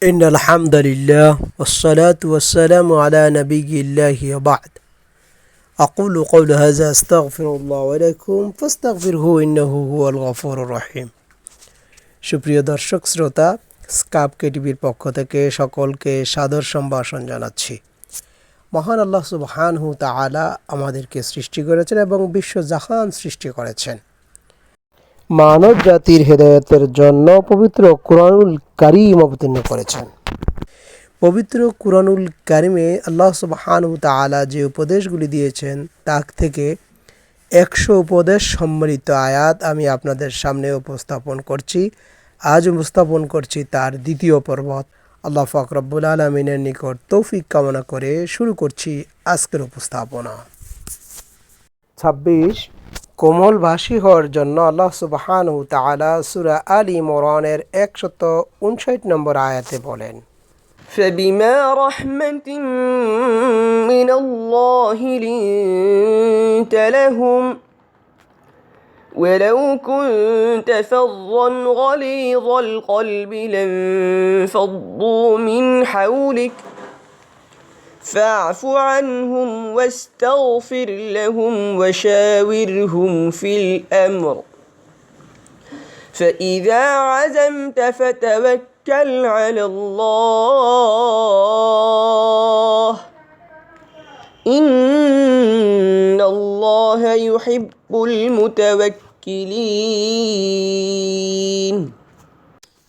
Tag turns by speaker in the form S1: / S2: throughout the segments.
S1: إن الحمد لله والصلاة والسلام على نبي الله وبعد أقول قول هذا أستغفر الله ولكم فاستغفره إنه هو الغفور الرحيم সুপ্রিয় দর্শক শ্রোতা স্কাপ কেটিভির পক্ষ থেকে সকলকে সাদর সম্ভাষণ জানাচ্ছি মহান আল্লাহ সুবহানহু তাআলা আমাদেরকে সৃষ্টি করেছেন এবং বিশ্ব জাহান সৃষ্টি করেছেন মানব জাতির হেদায়তের জন্য পবিত্র কোরআনুল কারিম অবতীর্ণ করেছেন। পবিত্র কোরআনুল কারিমে আল্লাহ সুবহানহু তাআলা যে উপদেশগুলি দিয়েছেন তাক থেকে একশো উপদেশ সম্মিলিত আয়াত আমি আপনাদের সামনে উপস্থাপন করছি। আজ উপস্থাপন করছি তার দ্বিতীয় পর্বত আল্লাহ ফাকরব্বুল আলমিনের নিকট তৌফিক কামনা করে শুরু করছি আজকের উপস্থাপনা। ছাব্বিশ কোমলভাষী হওয়ার জন্য আল্লাহ সুবহান তাআলা সুরা আলী মোরানের একশত উনষাট নম্বর আয়াতে বলেন
S2: فبما رحمة من الله لنت لهم ولو كنت فظا غليظ القلب لانفضوا من حولك فاعف عنهم واستغفر لهم وشاورهم في الأمر فإذا عزمت فتوكل على الله إن الله يحب المتوكلين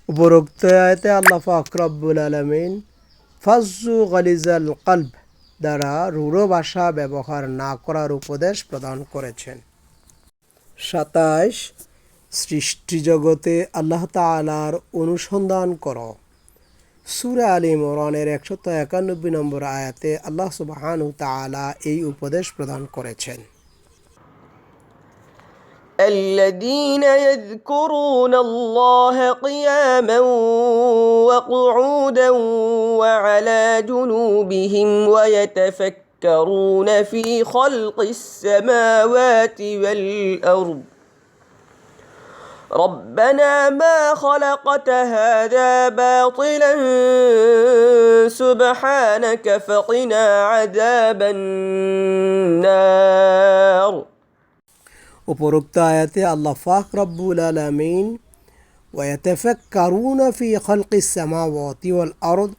S1: উপরোক্ত আয়াতে আল্লাহ পাক রব্বুল আলমিন ফাজু গালিজাল কলব দ্বারা রূঢ় ভাষা ব্যবহার না করার উপদেশ প্রদান করেছেন। সাতাশ সৃষ্টি জগতে আল্লাহ তালার অনুসন্ধান করো। সুরা আলী মোরানের একশত একানব্বই নম্বর আয়াতে আল্লাহ সুবাহানু তালা এই উপদেশ প্রদান করেছেন।
S2: الذين يذكرون الله قياما وقعودا وعلى جنوبهم ويتفكرون في خلق السماوات والأرض. ربنا ما خلقت هذا باطلا سبحانك فقنا عذاب النار.
S1: উপরোক্ত আয়াতে আল্লাহ ফাক রব্বুল আলমিন ওয়াতাফাক্কারুনা ফি খালকিস সামাওয়াতি আরদ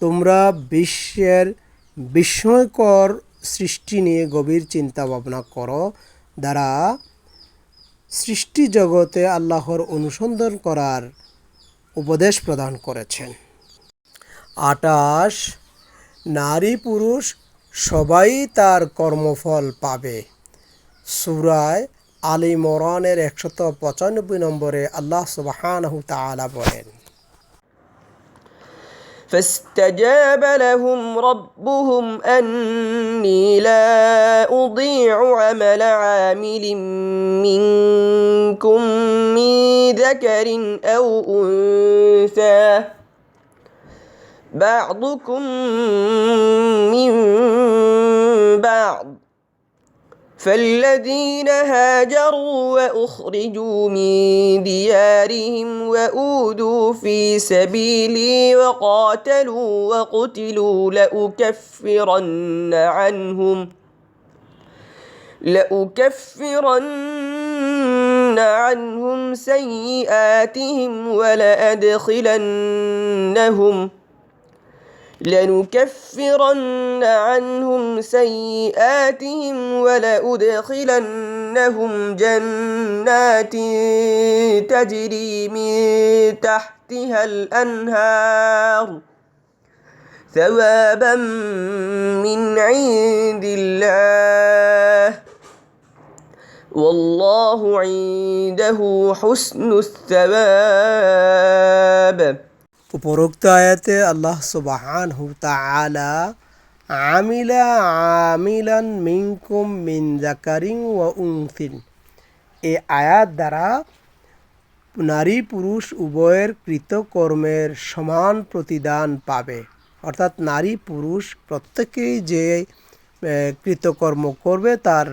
S1: তোমরা বিশ্বের বিস্ময়কর সৃষ্টি নিয়ে গভীর চিন্তা ভাবনা করো, দ্বারা সৃষ্টি জগতে আল্লাহর অনুসন্ধান করার উপদেশ প্রদান করেছেন। আটাশ, নারী পুরুষ সবাই তার কর্মফল পাবে। সুরায় আলী মোরানের একশত পঁচানব্বই নম্বরে আল্লাহ সুবাহানহু তাআলা বলেন
S2: فاستجاب لهم ربهم أني لا أضيع عمل عامل منكم من ذكر أو أنثى بعضكم من بعض فالذين هاجروا وأخرجوا من ديارهم وأوذوا في سبيلي وقاتلوا وقتلوا لأكفرن عنهم لأكفرن عنهم سيئاتهم ولأدخلنهم لنكفرن عنهم سيئاتهم ولأدخلنهم جنات تجري من تحتها الأنهار ثوابا من عند الله. والله عنده حسن الثواب.
S1: উপরোক্ত আয়াতে আল্লাহ সুবাহান হু তাআলা আমিলা আমিলান মিনকুম মিন জাকারিং ও উংথিন এই আয়াত দ্বারা নারী পুরুষ উভয়ের কৃতকর্মের সমান প্রতিদান পাবে। অর্থাৎ নারী পুরুষ প্রত্যেকেই যে কৃতকর্ম করবে তার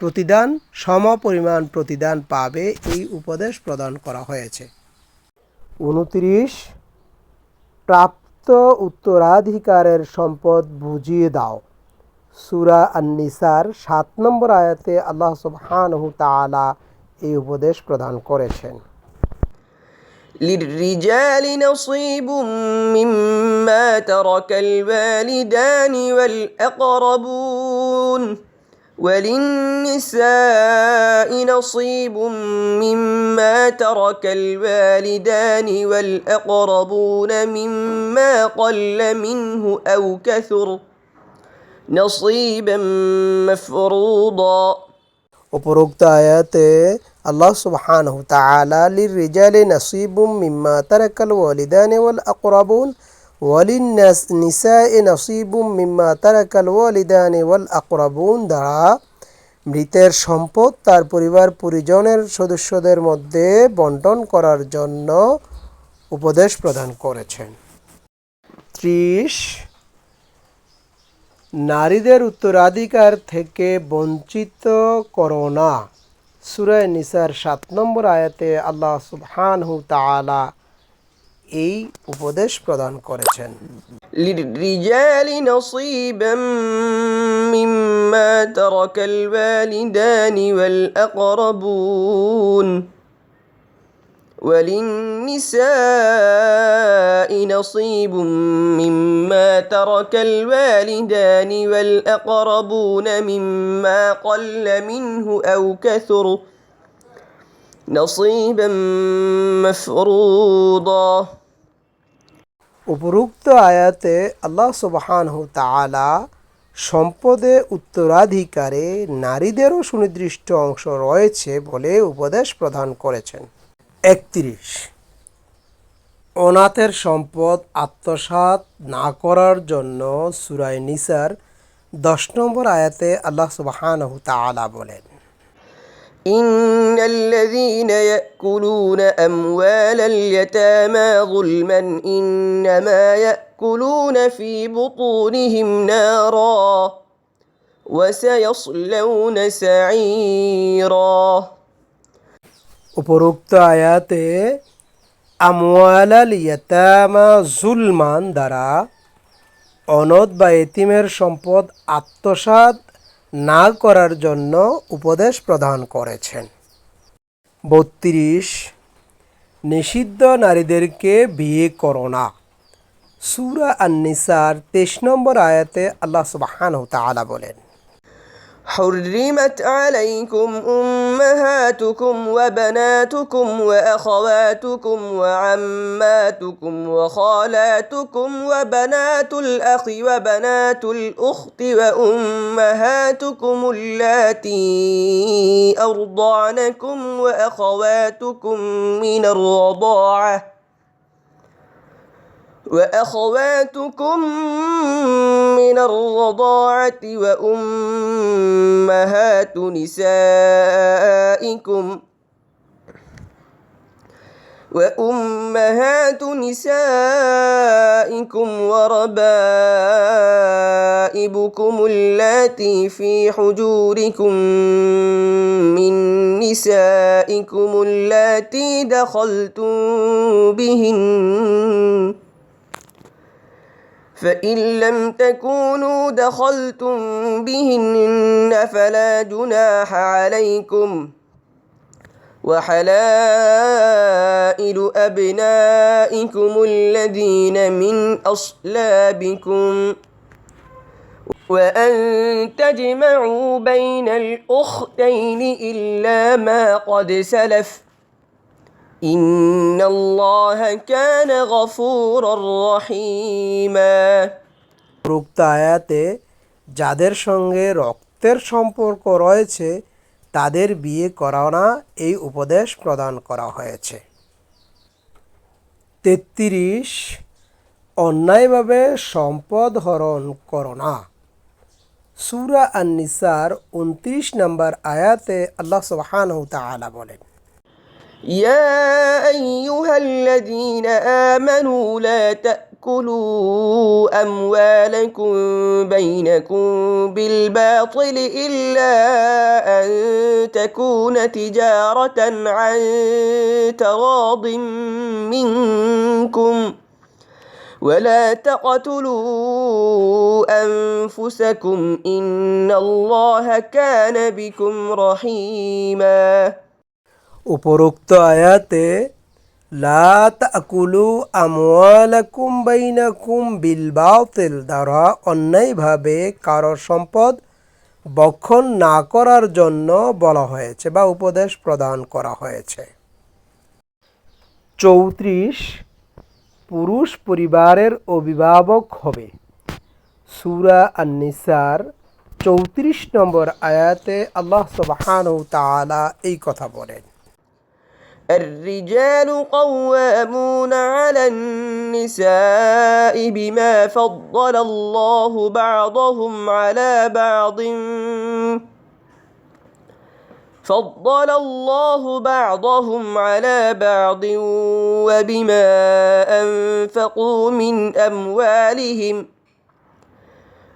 S1: প্রতিদান, সম পরিমাণ প্রতিদান পাবে, এই উপদেশ প্রদান করা হয়েছে। উনত্রিশ প্রাপ্ত উপযুক্ত উত্তরাধিকারের সম্পদ বুঝিয়ে দাও সুরা আন্নিসার সাত নম্বর আয়াতে আল্লাহ সুবহানহু তাআলা এই উপদেশ প্রদান করেছেন
S2: للرجال نصيب مما ترك الوالدان والأقربون وللنساء نصيب مما ترك الوالدان والأقربون مما قل منه أو كثر نصيبا مفروضا
S1: উপরোক্ত আয়াতে আল্লাহ সুবহানাহু তাআলা লিররিজালি নাসিবুম মিম্মা তারাকাল ওয়ালিদানি ওয়াল আকরাবুন ওয়ালিন্নাস নিসাই নাসিবুম মিম্মা তারাকাল ওয়ালিদানি ওয়াল আকরাবুন দ্বারা মৃতের সম্পদ তার পরিবার পরিজনের সদস্যদের মধ্যে বন্টন করার জন্য উপদেশ প্রদান করেছেন। ত্রিশ, নারীদের উত্তরাধিকার থেকে বঞ্চিত করো না। সুরায় নিসার সাত নম্বর আয়াতে আল্লাহ সুবহান হু তাআলা এই উপদেশ প্রদান করেছেন
S2: للرجال نصيبا مما ترك الوالدان والأقربون وللنساء نصيب مما ترك الوالدان والأقربون مما قل منه أو كثر نصيبا مفروضا
S1: উপরোক্ত আয়াতে আল্লাহ সুবহানহু তাআলা সম্পদে উত্তরাধিকারে নারীদেরও সুনির্দিষ্ট অংশ রয়েছে বলে উপদেশ প্রদান করেছেন। একত্রিশ। অনাথের সম্পদ আত্মসাৎ না করার জন্য সুরায় নিসার দশ নম্বর আয়াতে আল্লাহ সুবহানহু তাআলা বলেন
S2: إن الذين يأكلون أموال اليتامى ظلما إنما يأكلون في بطونهم نارا وسيصلون سعيرا
S1: উপরোক্ত আয়াতে আমওয়ালাল ইয়াতামা জুলমান দ্বারা অনদ বা এতিমের সম্পদ আত্মসাৎ না করার জন্য উপদেশ প্রদান করেছেন। বত্রিশ, নিষিদ্ধ নারীদেরকে বিয়ে করো না। সুরা আন্নিসার তেইশ নম্বর আয়াতে আল্লাহ সুবহানাহু তাআলা বলেন
S2: حرمت عليكم امهاتكم وبناتكم واخواتكم وعماتكم وخالاتكم وبنات الاخ وبنات الاخت وامهاتكم اللاتي ارضعنكم واخواتكم من الرضاعه وأخواتكم من الرضاعة وأمهات نسائكم وأمهات نسائكم وربائبكم اللاتي في حجوركم من نسائكم اللاتي دخلتم بهن فإن لم تكونوا دخلتم بهن فلا جناح عليكم وحلائل أبنائكم الذين من أصلابكم وأن تجمعوا بين الأختين إلا ما قد سلف إن الله كان غفورا رحيما
S1: উপরোক্ত আয়াতে যাদের সঙ্গে রক্তের সম্পর্ক রয়েছে তাদের বিয়ে করা না এই উপদেশ প্রদান করা হয়েছে তেত্রিশ অন্যায়ভাবে সম্পদ হরণ করো না সুরা আন্নিসার উনত্রিশ নম্বর আয়াতে আল্লাহ সুবহানাহু তাআলা বলেন
S2: يا أيها الذين آمنوا لا تأكلوا أموالكم بينكم بالباطل إلا أن تكون تجارة عن تراض منكم ولا تقتلوا أنفسكم إن الله كان بكم رحيما
S1: উপরোক্ত আয়াতে, লা তাকুলু আমওয়ালাকুম বাইনাকুম বিল বাতিল দ্বারা অন্যায়ভাবে কারোর সম্পদ বক্ষণ না করার জন্য বলা হয়েছে বা উপদেশ প্রদান করা হয়েছে। চৌত্রিশ, পুরুষ পরিবারের অভিভাবক হবে সুরা আন্নিসার, চৌত্রিশ নম্বর আয়াতে আল্লাহ সুবহানাহু তাআলা এই কথা বলেন।
S2: الرجال قوامون على النساء بما فضل الله بعضهم على بعض. فضل الله بعضهم على بعض وبما أنفقوا من أموالهم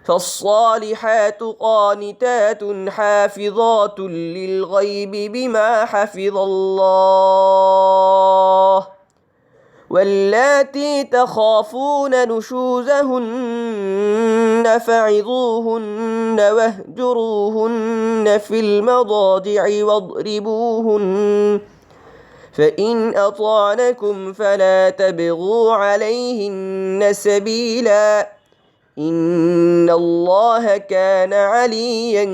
S2: فالصالحات قانتات حافظات للغيب بما حفظ الله واللاتي تخافون نشوزهن فعظوهن واهجروهن في المضاجع واضربوهن فإن أطعنكم فلا تبغوا عليهن سبيلا إن الله كان عليا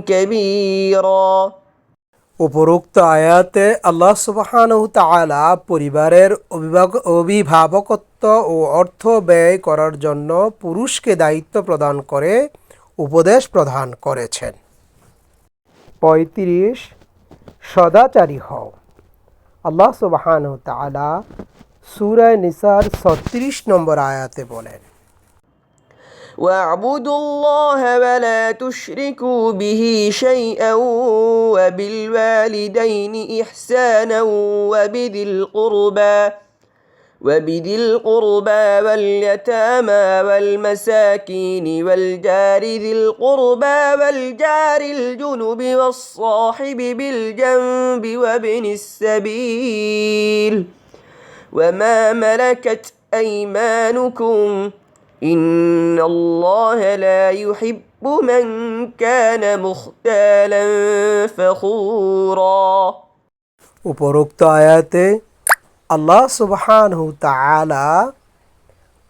S2: كبيرا
S1: উপরোক্ত আয়াতে আল্লাহ সুবহানাহু তাআলা পরিবারের অভিভাবক অভিভাবকত্ব ও অর্থ ব্যয় করার জন্য পুরুষকে দায়িত্ব প্রদান করে উপদেশ প্রদান করেছেন পঁয়ত্রিশ সদাচারী হও আল্লাহ সুবহানাহু তাআলা সূরা নিসার ছত্রিশ নম্বর আয়াতে বলেন
S2: واعبدوا الله ولا تشركوا به شيئا وبالوالدين إحسانا وبذي القربى وبذي القربى واليتامى والمساكين والجار ذي القربى والجار الجنب والصاحب بالجنب وابن السبيل. وما ملكت أيمانكم إن الله لا يحب من كان مختالا فخورا
S1: উপরোক্ত আয়াতে আল্লাহ সুবহানাহু তাআলা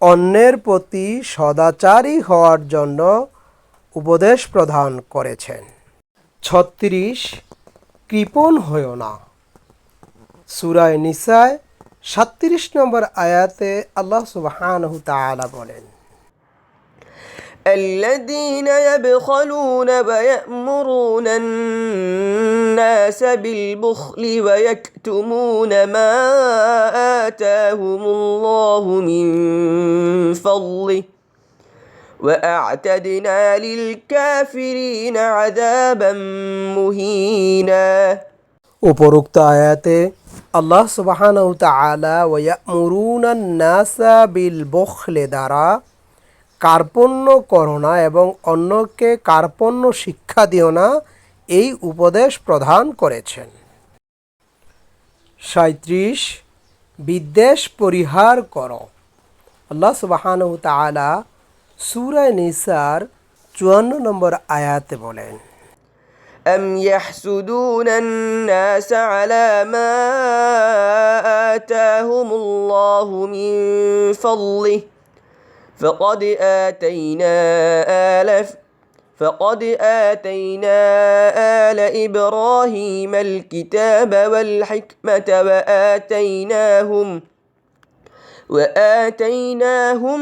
S1: অন্যের প্রতি সদাচারী হওয়ার জন্য উপদেশ প্রদান করেছেন ছত্রিশ কৃপণ হয়েও না সুরায় নিসায় সাত্রিশ নম্বর আয়াতে আল্লাহ সুবহানাহু তাআলা বলেন
S2: الذين يبخلون ويأمرون الناس بالبخل ويكتمون ما آتاهم الله من فضله وأعتدنا للكافرين عذابا مهينا
S1: উপরোক্ত আয়াতে আল্লাহ সুবহানাহু তাআলা ওয়ায়ামুরুনান নাসা বিল বখলে দ্বারা কার্পণ্য করো না এবং অন্যকে কার্পণ্য শিক্ষা দিও না এই উপদেশ প্রদান করেছেন সাঁত্রিশ বিদ্বেষ পরিহার করো আল্লাহ সুবহানাহু তাআলা সূরা নিসার চুয়ান্ন নম্বর আয়াতে বলেন
S2: أم يحسدون الناس على ما آتاهم الله من فضله فقد آتينا آل فقد آتينا آل إبراهيم الكتاب والحكمة وآتيناهم وآتيناهم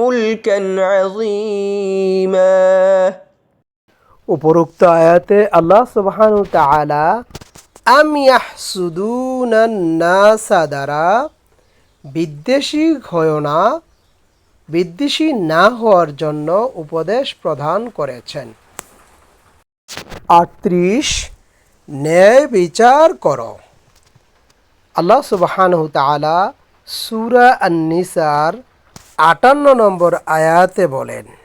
S2: ملكا عظيما
S1: উপরোক্ত আয়াতে আল্লাহ সুবহানাহু তাআলা আম ইয়াহসুদুনান নাসা দ্বারা বিদ্বেষী হয় না, বিদ্বেষী না হওয়ার জন্য উপদেশ প্রদান করেছেন। আটত্রিশ, ন্যায় বিচার কর। আল্লাহ সুবহানাহু সুরা সূরা আন-নিসার আটান্ন নম্বর আয়াতে বলেন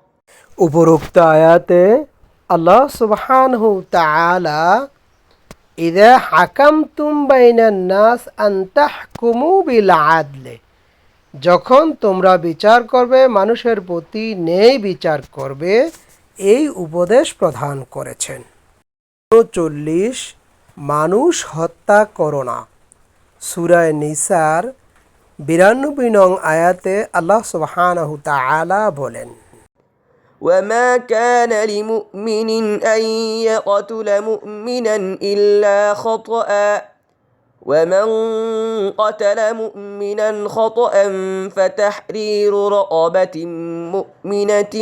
S1: উপরোক্ত আয়াতে আল্লাহ সুবহানহু তাআলা ইদা হাকামতুম বাইনান নাস আন তাহকুমু বিল আদলে যখন তোমরা বিচার করবে, মানুষের প্রতি নেই বিচার করবে, এই উপদেশ প্রদান করেছেন। চল্লিশ মানুষ হত্যা করো না। সুরায় নিসার বিরানব্বই নং আয়াতে আল্লাহ সুবহানাহু তাআলা বলেন
S2: وما كان لمؤمن أن يقتل مؤمنا إلا خطأ ومن قتل مؤمنا خطأ فتحرير رقبة مؤمنة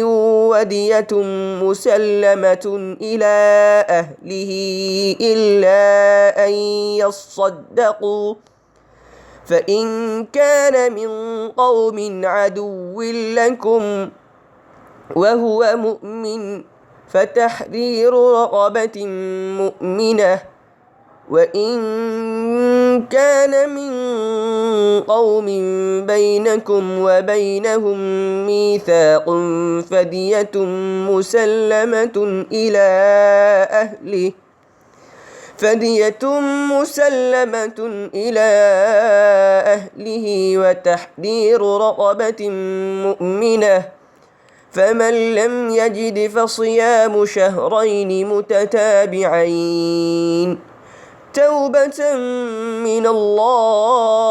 S2: ودية مسلمة إلى أهله إلا أن يصدقوا فإن كان من قوم عدو لكم وهو مؤمن فتحرير رقبة مؤمنة. وإن كان من قوم بينكم وبينهم ميثاق فدية مسلمة إلى أهله. فدية مسلمة إلى أهله وتحرير رقبة مؤمنة. فمن لم يجد فصيام شهرين متتابعين توبة من الله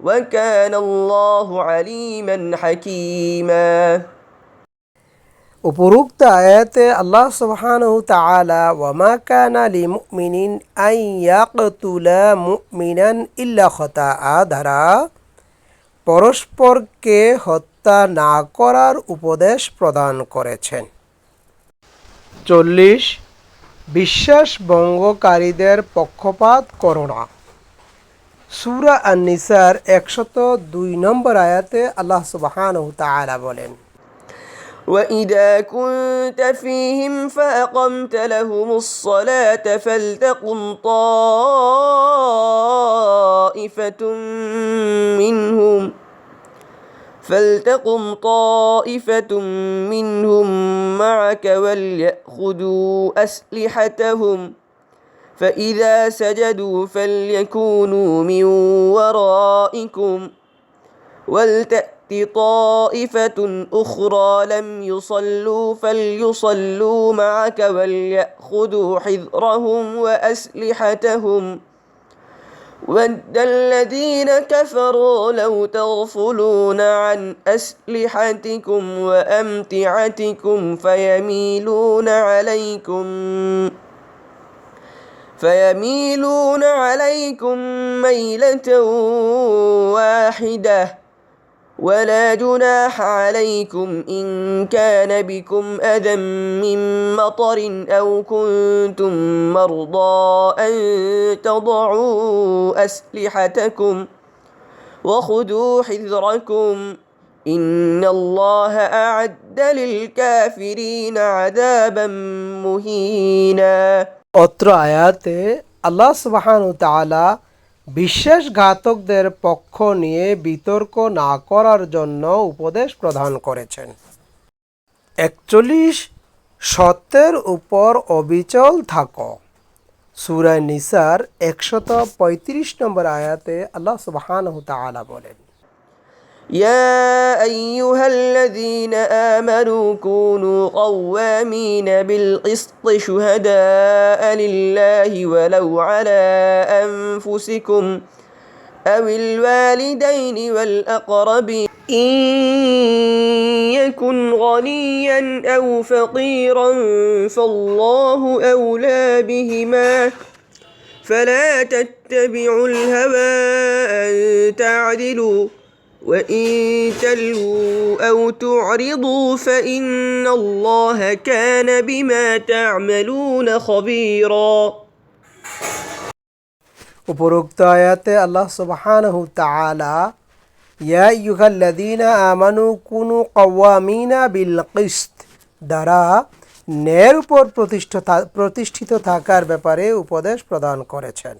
S2: وكان الله عليما حكيما
S1: উপরোক্ত আয়াতে আল্লাহ সুবহানাহু তাআলা ওয়ামা কানা লিমুমিনিন আন ইয়াকতুলা মুমিনান ইল্লা খতাআ দ্বারা পরস্পরকে হত্যা না করার উপদেশ প্রদান করেছেন চল্লিশ বিশ্বাস ভঙ্গকারীদের পক্ষপাত করো না সুরা আন-নিসার একশত দুই নম্বর আয়াতে আল্লাহ সুবহানাহু তাআলা বলেন
S2: وإذا كنت فيهم فأقمت لهم الصلاة فلتقم طائفة منهم فلتقم طائفة منهم معك وليأخذوا أسلحتهم. فإذا سجدوا فليكونوا من ورائكم. ولتأت طائفة أخرى لم يصلوا فليصلوا معك وليأخذوا حذرهم وأسلحتهم. ود الذين كفروا لو تغفلون عن أسلحتكم وأمتعتكم فيميلون عليكم فيميلون عليكم ميلة واحدة ولا جناح عليكم إن كان بكم أذى من مطر أو كنتم مرضى أن تضعوا أسلحتكم وخذوا حذركم إن الله أعد للكافرين عذابا مهينا
S1: অত্র আয়াতে আল্লাহ সুবহানাহু তাআলা বিশ্বাসঘাতকদের পক্ষ নিয়ে বিতর্ক না করার জন্য উপদেশ প্রদান করেছেন। একচল্লিশ, সত্যের উপর অবিচল থাকো। সুরায় নিসার একশত পঁয়ত্রিশ নম্বর আয়াতে আল্লাহ সুবাহান তাআলা বলেন
S2: يا أيها الذين آمنوا كونوا قوامين بالقسط شهداء لله ولو على أنفسكم أو الوالدين والأقربين. إن يكن غنيا أو فقيرا فالله أولى بهما. فلا تتبعوا الهوى أن تعدلوا. وإن تلووا أو تعرضوا فإن الله كان بما تعملون خبيرا
S1: উপরোক্ত আয়াতে আল্লাহ সুবহানাহু তাআলা ইয়া ইয়ুহাল্লাযীনা আমানু কুনু কওয়ামিনা বিল কিসত দ্বারা ন্যায়ের উপর প্রতিষ্ঠিত প্রতিষ্ঠিত থাকার ব্যাপারে উপদেশ প্রদান করেছেন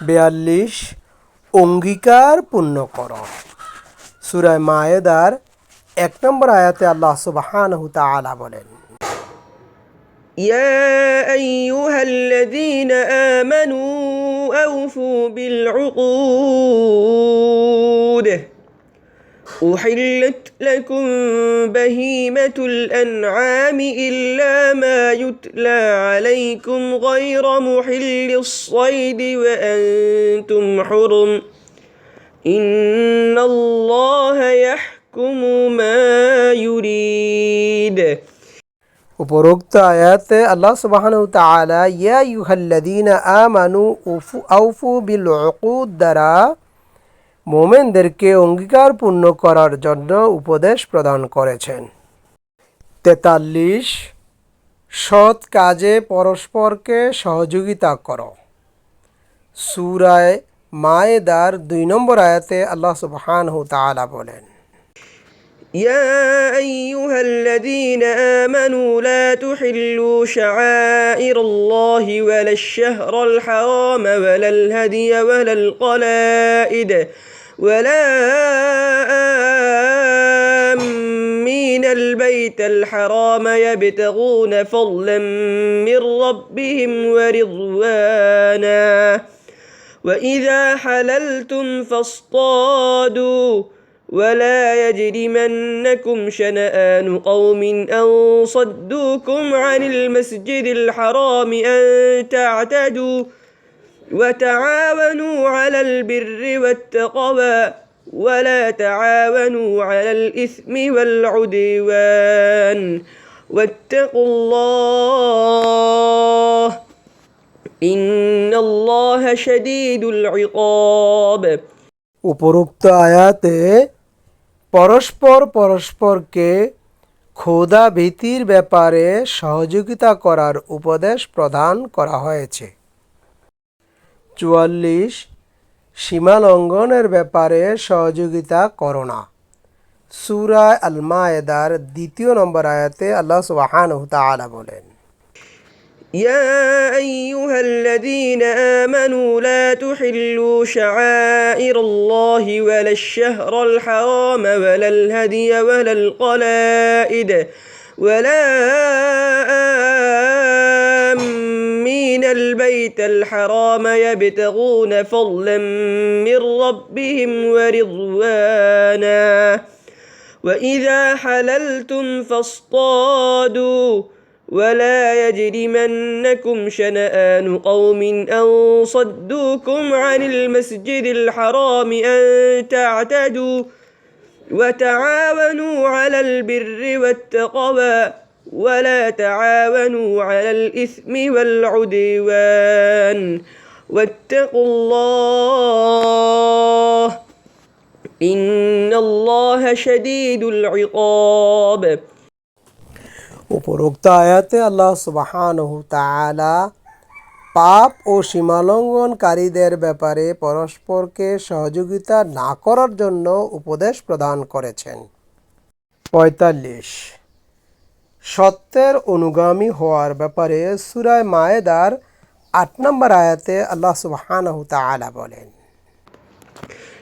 S1: বিয়াল্লিশ অঙ্গীকার পূর্ণ কর সুরায় মায়েদার এক নম্বর আয়াতে আল্লাহ সুবহানাহু তাআলা বলেন
S2: يا أيها الذين آمنوا أوفوا بالعقود أحلت لكم بهيمة الأنعام إلا ما يتلى عليكم غير محل الصيد وأنتم حرم إن الله يحكم ما يريد
S1: উপরোক্ত আয়াতে আল্লাহ সুবহানাহু তাআলা ইয়া ইউহাল্লাযীনা আমানু উফু আউফু বিল উকুদ দ্বারা মোমেনদেরকে অঙ্গীকার পূর্ণ করার জন্য উপদেশ প্রদান করেছেন তেতাল্লিশ সৎ কাজে পরস্পরকে সহযোগিতা করো সুরায় মায়েদার দুই নম্বর আয়াতে আল্লাহ সুবহানাহু তাআলা বলেন
S2: يا أيها الذين آمنوا لا تحلوا شعائر الله ولا الشهر الحرام ولا الهدي ولا القلائد ولا آمين. البيت الحرام يبتغون فضلا من ربهم ورضوانا. وإذا حللتم فاصطادوا. ولا يجرمنكم شنآن قوم أن صدوكم عن المسجد الحرام أن تعتدوا. وتعاونوا على البر والتقوى ولا تعاونوا على الإثم والعدوان واتقوا الله إن الله شديد العقاب
S1: উপরোক্ত আয়াতে পরস্পর পরস্পরকে খোদা ভীতির ব্যাপারে সহযোগিতা করার উপদেশ প্রদান করা হয়েছে চুয়াল্লিশ সীমা লঙ্ঘনের ব্যাপারে সহযোগিতা করো না সুরা আল মায়েদার দ্বিতীয় নম্বর আয়াতে আল্লাহ সুবহানাহু তাআলা বলেন
S2: يا أيها الذين آمنوا لا تحلوا شعائر الله ولا الشهر الحرام ولا الهدي ولا القلائد ولا آمين. البيت الحرام يبتغون فضلا من ربهم ورضوانا. وإذا حللتم فاصطادوا. ولا يجرمنكم شنآن قوم أن صدوكم عن المسجد الحرام أن تعتدوا. وتعاونوا على البر والتقوى ولا تعاونوا على الإثم والعدوان واتقوا الله إن الله شديد العقاب
S1: উপরোক্ত আয়াতে আল্লাহ সুবহানাহু তাআলা পাপ ও সীমালঙ্ঘনকারীদের ব্যাপারে পরস্পরকে সহযোগিতা না করার জন্য উপদেশ প্রদান করেছেন পঁয়তাল্লিশ সত্যের অনুগামী হওয়ার ব্যাপারে সুরায় মায়েদার আট নম্বর আয়াতে আল্লাহ সুবহানাহু তাআলা বলেন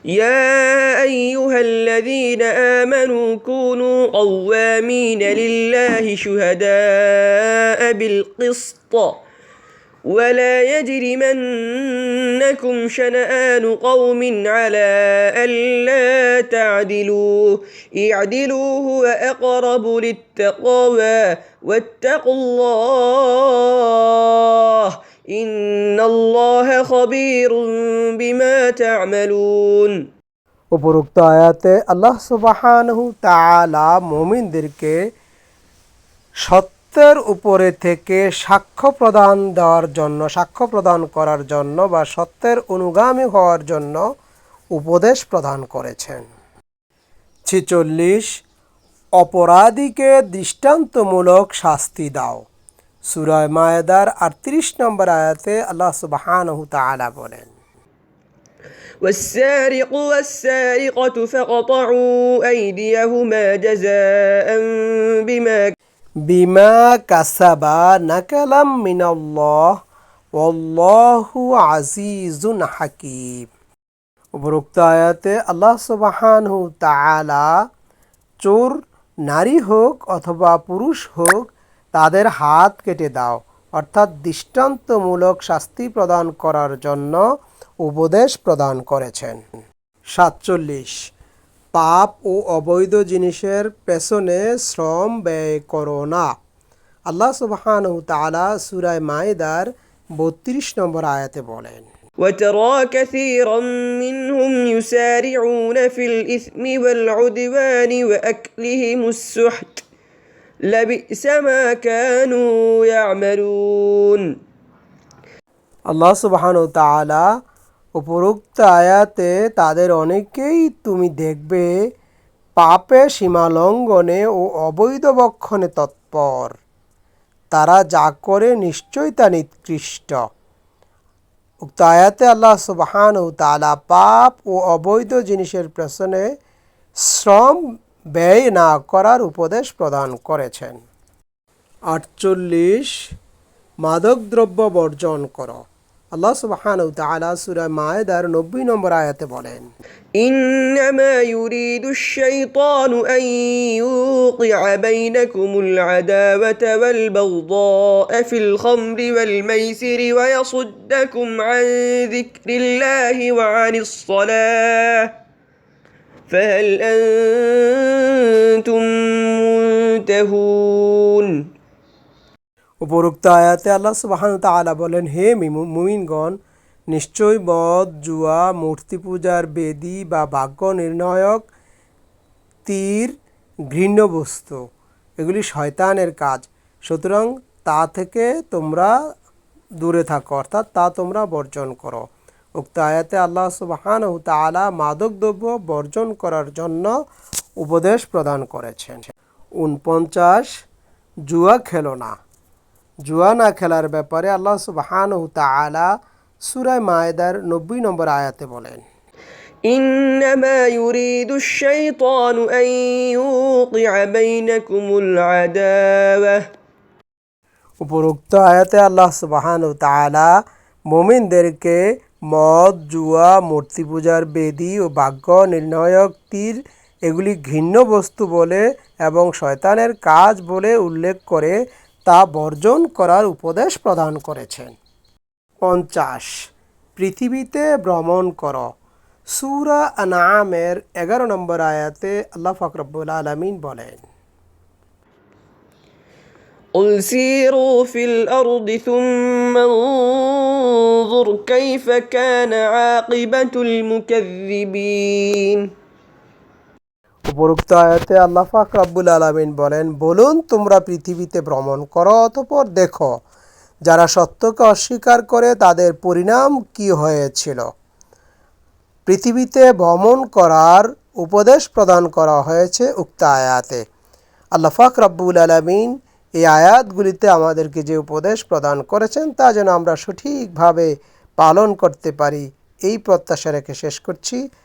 S2: يا أيها الذين آمنوا كونوا قوامين لله شهداء بالقسط ولا يجرمنكم شنآن قوم على ألا تعدلوا اعدلوا هو أقرب للتقوى واتقوا الله إن الله خبير بما تعملون
S1: উপরোক্ত আয়াতে আল্লাহ সুবাহানহু তাআলা মুমিনদেরকে সত্যের উপরে থেকে সাক্ষ্য প্রদান দেওয়ার জন্য সাক্ষ্য প্রদান করার জন্য বা সত্যের অনুগামী হওয়ার জন্য উপদেশ প্রদান করেছেন ছেচল্লিশ অপরাধীকে দৃষ্টান্তমূলক শাস্তি দাও সুরায় মায়েদার আটত্রিশ নম্বর আয়াতে আল্লাহ সুবাহানহু তাআলা বলেন
S2: والسارق والسارقة فقطعوا أيديهما جزاء بما
S1: বিমা কাসাবা নাকালাম মিনাল্লাহ। ওয়াল্লাহু আজিজুন হাকিম। উপরোক্ত আয়াতে আল্লাহ সুবহানাহু তাআলা চোর, নারী হোক অথবা পুরুষ হোক, তাদের হাত কেটে দাও। অর্থাৎ দৃষ্টান্তমূলক শাস্তি প্রদান করার জন্য উপদেশ প্রদান করেছেন। সাতচল্লিশ পাপ ও অবৈধ জিনিসের পেছনে শ্রম ব্যয় করো না আল্লাহ সুবহানাহু তাআলা সূরায় মাইদার বত্রিশ নম্বর আয়াতে বলেন
S2: وترى كثيرا منهم يسارعون في الإثم والعدوان وأكلهم السحت لبئس ما كانوا يعملون
S1: আল্লাহ সুবহানাহু তাআলা উপরোক্ত আয়াতে তাদের অনেকেই তুমি দেখবে পাপে সীমালঙ্ঘনে ও অবৈধ বক্ষণে তৎপর। তারা যা করে নিশ্চয়ই তা নিকৃষ্ট। উক্ত আয়াতে আল্লাহ সুবাহান ও তালা পাপ ও অবৈধ জিনিসের পেছনে শ্রম ব্যয় না করার উপদেশ প্রদান করেছেন। আটচল্লিশ, মাদকদ্রব্য বর্জন করো। আল্লাহ সুবহানাহু তাআলা সূরা মায়েদার নব্বই নম্বর আয়াতে বলেন
S2: إنما يريد الشيطان أن يوقع بينكم العداوة والبغضاء في الخمر والميسر ويصدكم عن ذكر الله وعن الصلاة فهل أنتم منتهون
S1: উপরোক্ত আয়াতে আল্লাহ সুবহানাহু তাআলা বলেন, হে মিমু- মুমিনগণ নিশ্চয় মদ জুয়া, মূর্তি পূজার বেদি বা ভাগ্য নির্ণায়ক তীর ঘৃণ্য বস্তু এগুলি শয়তানের কাজ। সুতরাং তা থেকে তোমরা দূরে থাকো, অর্থাৎ তা তোমরা বর্জন করো। উক্ত আয়াতে আল্লাহ সুবহানাহু তাআলা মাদকদ্রব্য বর্জন করার জন্য উপদেশ প্রদান করেছেন। উনপঞ্চাশ, জুয়া খেলো না। জুয়া না খেলার ব্যাপারে আল্লাহ সুবহানাহু তাআলা সূরা মায়েদার নব্বই নম্বর আয়াতে বলেন
S2: إنما يريد الشيطان أن يوقع بينكم العداوة
S1: উপরোক্ত আয়াতে আল্লাহ সুবহানাহু তাআলা মুমিনদেরকে মদ জুয়া মূর্তি পূজার বেদি ও ভাগ্য নির্ণায়ক তীর এগুলি ঘৃণ্য বস্তু বলে এবং শয়তানের কাজ বলে উল্লেখ করে তা বর্জন করার উপদেশ প্রদান করেছেন পঞ্চাশ পৃথিবীতে ভ্রমণ কর সূরা আনামের এগারো নম্বর আয়াতে আল্লাহ ফাকরবুল আলমিন বলেন
S2: قل سيروا في الأرض ثم انظر كيف كان عاقبة المكذبين
S1: উপরোক্ত আয়াতে আল্লাহ পাক রাব্বুল আলামিন বলেন, বলুন, তোমরা পৃথিবীতে ভ্রমণ করো অতঃপর দেখো, যারা সত্যকে অস্বীকার করে তাদের পরিণাম কি হয়েছিল? পৃথিবীতে ভ্রমণ করার উপদেশ প্রদান করা হয়েছে উক্ত আয়াতে। আল্লাহ পাক রাব্বুল আলামিন এই আয়াতগুলিতে আমাদেরকে যে উপদেশ প্রদান করেছেন তা যেন আমরা সঠিকভাবে পালন করতে পারি, এই প্রত্যাশা রেখে শেষ করছি।